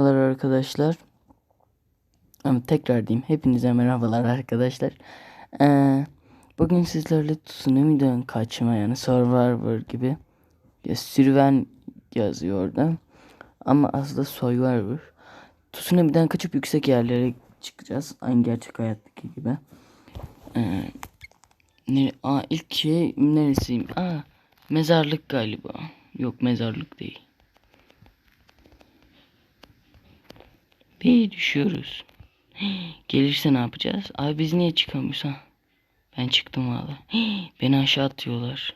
Merhabalar arkadaşlar. Tekrar diyeyim. Hepinize merhabalar arkadaşlar. Ee, bugün sizlerle Tsunami'den kaçma yani Survivor gibi. Ya Sürven yazıyor orada. Ama aslında Survivor. Tsunami'den kaçıp yüksek yerlere çıkacağız. Aynı gerçek hayattaki gibi. Ee, nere Aa, ilk şey neresiyim? Aa, mezarlık galiba. Yok mezarlık değil. Bir düşüyoruz. Gelirse ne yapacağız? Abi biz niye çıkamıyoruz ha? Ben çıktım valla. Beni aşağı atıyorlar.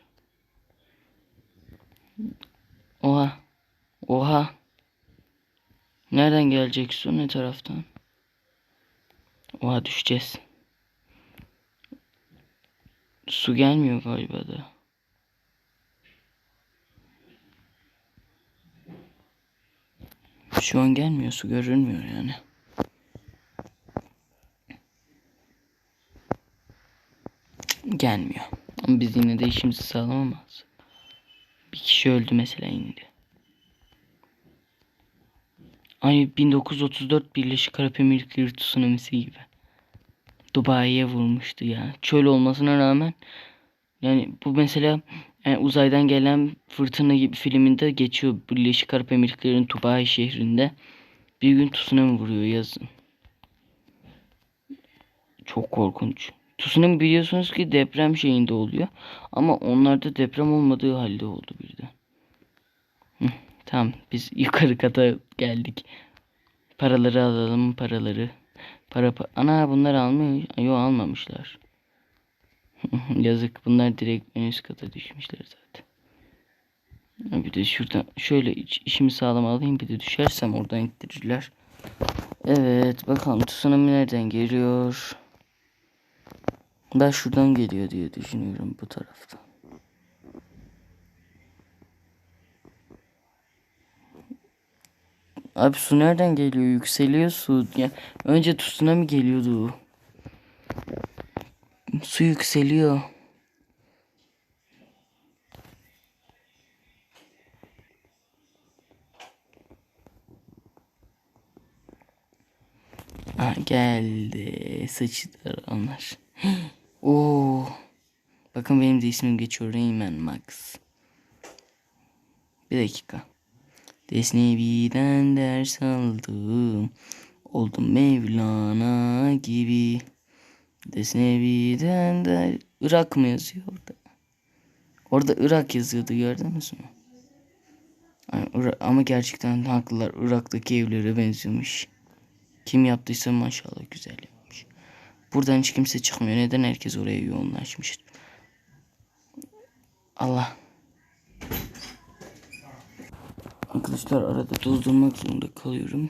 Oha. Oha. Nereden gelecek su ne taraftan? Oha düşeceğiz. Su gelmiyor galiba da. Şu an gelmiyor su görünmüyor yani. Gelmiyor. Ama biz yine de işimizi sağlamamaz. Bir kişi öldü mesela indi. Aynı 1934 Birleşik Arap Emirlikleri tsunamisi gibi. Dubai'ye vurmuştu ya. Çöl olmasına rağmen yani bu mesela yani uzaydan gelen fırtına gibi filminde geçiyor. Birleşik Arap Emirlikleri'nin Dubai şehrinde. Bir gün tsunami vuruyor yazın. Çok korkunç. Tsunami biliyorsunuz ki deprem şeyinde oluyor. Ama onlarda deprem olmadığı halde oldu birden. Hı, tamam biz yukarı kata geldik. Paraları alalım paraları. Para, pa Ana bunlar almıyor. Yok almamışlar. Yazık bunlar direkt en üst kata düşmüşler zaten. Bir de şuradan şöyle işimi sağlam alayım bir de düşersem oradan ittirirler. Evet bakalım tsunami nereden geliyor? Ben şuradan geliyor diye düşünüyorum bu taraftan. Abi su nereden geliyor? Yükseliyor su. Ya önce tsunami geliyordu. Su yükseliyor. Ha, geldi. Sıçtılar onlar. Oo. Bakın benim de ismim geçiyor. Rayman Max. Bir dakika. Desnevi'den ders aldım. Oldum Mevlana gibi. Desnevi'den de Irak mı yazıyor orada? Orada Irak yazıyordu gördünüz mü? Ama gerçekten haklılar. Irak'taki evlere benziyormuş. Kim yaptıysa maşallah güzel yapmış. Buradan hiç kimse çıkmıyor. Neden herkes oraya yoğunlaşmış? Allah. Arkadaşlar arada durdurmak zorunda kalıyorum.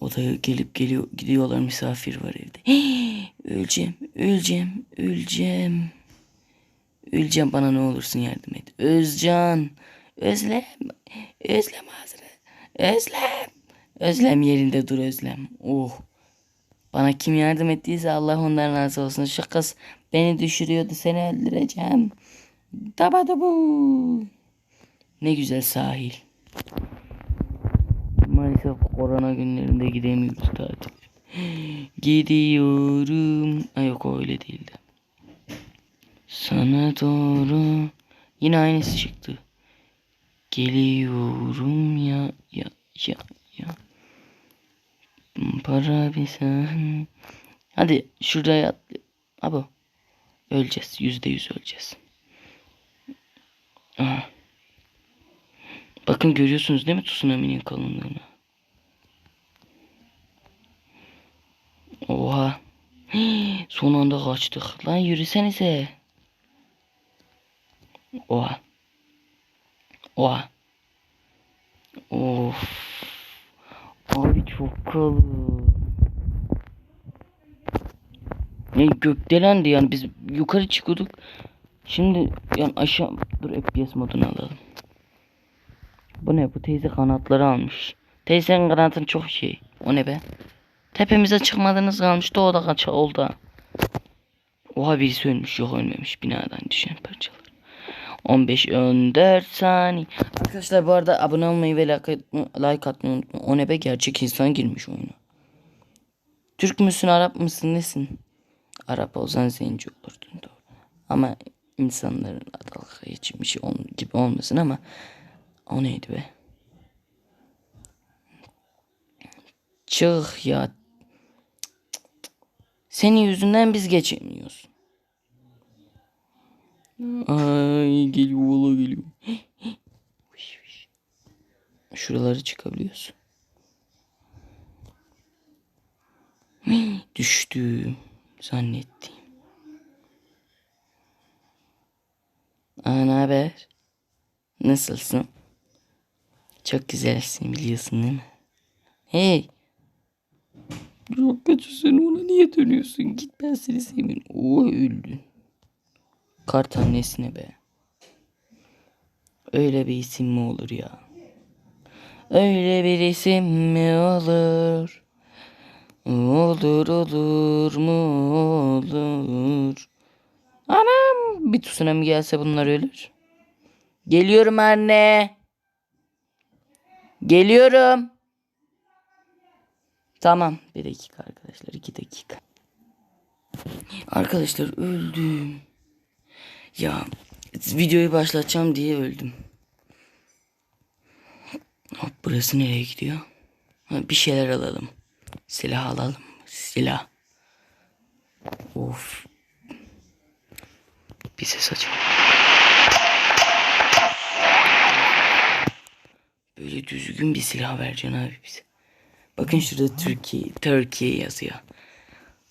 Odaya gelip geliyor gidiyorlar misafir var evde. Hii, öleceğim, öleceğim, öleceğim. Öleceğim bana ne olursun yardım et. Özcan, Özlem, Özlem Hazret, Özlem. Özlem yerinde dur Özlem. Oh. Bana kim yardım ettiyse Allah ondan razı olsun. Şu kız beni düşürüyordu seni öldüreceğim. Tabadabu. Ne güzel sahil. Maalesef korona günlerinde gidemiyoruz tatil. Gidiyorum. Ay yok o öyle değildi. Sana doğru. Yine aynısı çıktı. Geliyorum ya ya ya ya. Para bir sen. Hadi şuraya at. Abo. Öleceğiz. Yüzde yüz öleceğiz. Aha. Bakın görüyorsunuz değil mi tsunami'nin kalınlığını? Oha. Son anda kaçtık. Lan yürüsenize. Oha. Oha. Of. Abi çok kalın. Ne gökdelendi yani biz yukarı çıkıyorduk. Şimdi yani aşağı dur FPS modunu alalım. Bu ne bu teyze kanatları almış. Teyzenin kanatın çok şey. O ne be? Tepemize çıkmadınız kalmıştı o da kaça oldu. Oha birisi ölmüş yok ölmemiş binadan düşen parçalar. 15 14 saniye. Arkadaşlar bu arada abone olmayı ve like, like atmayı unutmayın. O ne be gerçek insan girmiş oyuna. Türk müsün Arap mısın nesin? Arap olsan zenci olurdun doğru. Ama insanların dalga geçmişi onun gibi olmasın ama o neydi be? Çık ya. Senin yüzünden biz geçemiyoruz. Ay geliyor valla geliyor. Şuraları çıkabiliyorsun. Düştüm zannettim. Aa, ne haber? Nasılsın? Çok güzelsin biliyorsun değil mi? Hey. Çok kötüsün ona niye dönüyorsun? Git ben seni sevmiyorum. Oo öldün. Kart annesine be. Öyle bir isim mi olur ya? Öyle bir isim mi olur? Olur olur mu olur? Anam bir tsunami gelse bunlar ölür. Geliyorum anne. Geliyorum. Tamam bir dakika arkadaşlar iki dakika. Arkadaşlar öldüm. Ya videoyu başlatacağım diye öldüm. Hop burası nereye gidiyor? Ha, bir şeyler alalım. Silah alalım. Silah. Of. Bir ses açalım. Böyle düzgün bir silah vereceksin abi bize. Bakın şurada Türkiye, Türkiye yazıyor.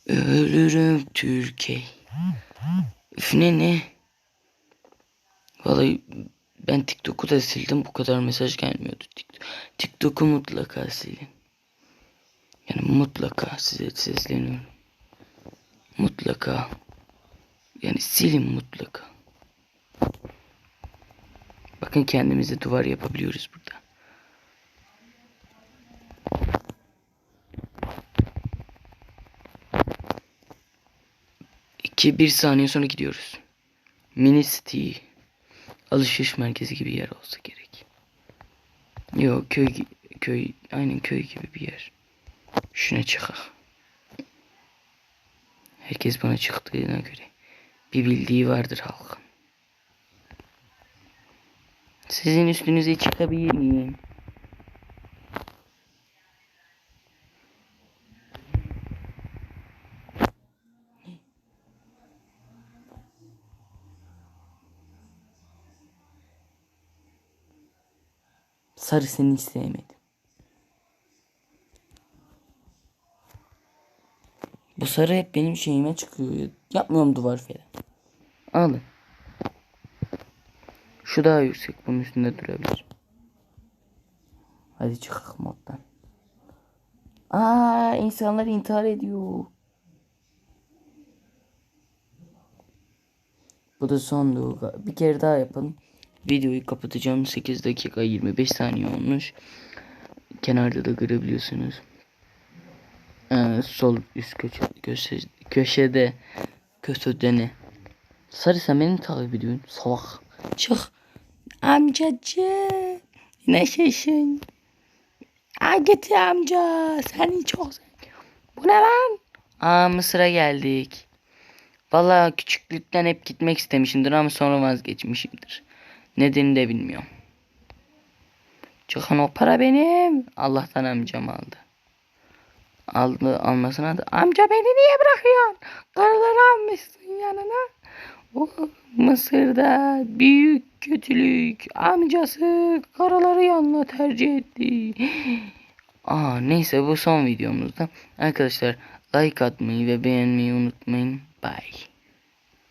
Ölürüm Türkiye. Üf ne ne? Vallahi ben TikTok'u da sildim. Bu kadar mesaj gelmiyordu. TikTok. TikTok'u mutlaka silin. Yani mutlaka size sesleniyorum. Mutlaka. Yani silin mutlaka. Bakın kendimize duvar yapabiliyoruz burada. İki bir saniye sonra gidiyoruz. Mini City. Alışveriş merkezi gibi yer olsa gerek. Yok köy köy aynen köy gibi bir yer. Şuna çıkak. Herkes bana çıktığına göre bir bildiği vardır halkın. Sizin üstünüze çıkabilir miyim? Sarı seni hiç sevmedim. Bu sarı hep benim şeyime çıkıyor. Yapmıyorum duvar falan. Alın. Şu daha yüksek. Bunun üstünde durabilir. Hadi çıkalım moddan. Aa insanlar intihar ediyor. Bu da sondu. Bir kere daha yapalım. Videoyu kapatacağım. 8 dakika 25 saniye olmuş. Kenarda da görebiliyorsunuz. Ee, sol üst köşe, köşe, köşede köşede ne? Sarı sen beni takip ediyorsun? Salak. Çık. Amcacığım. Neşesin. Aa getir amca. Seni çok. Bu ne lan? Aa Mısır'a geldik. Vallahi küçüklükten hep gitmek istemişimdir ama sonra vazgeçmişimdir. Nedenini de bilmiyorum. Çıkan o para benim. Allah'tan amcam aldı. Aldı almasına da amca beni niye bırakıyorsun? Karıları almışsın yanına. O Mısır'da büyük kötülük amcası karıları yanına tercih etti. Aa neyse bu son videomuzda. Arkadaşlar like atmayı ve beğenmeyi unutmayın. Bye.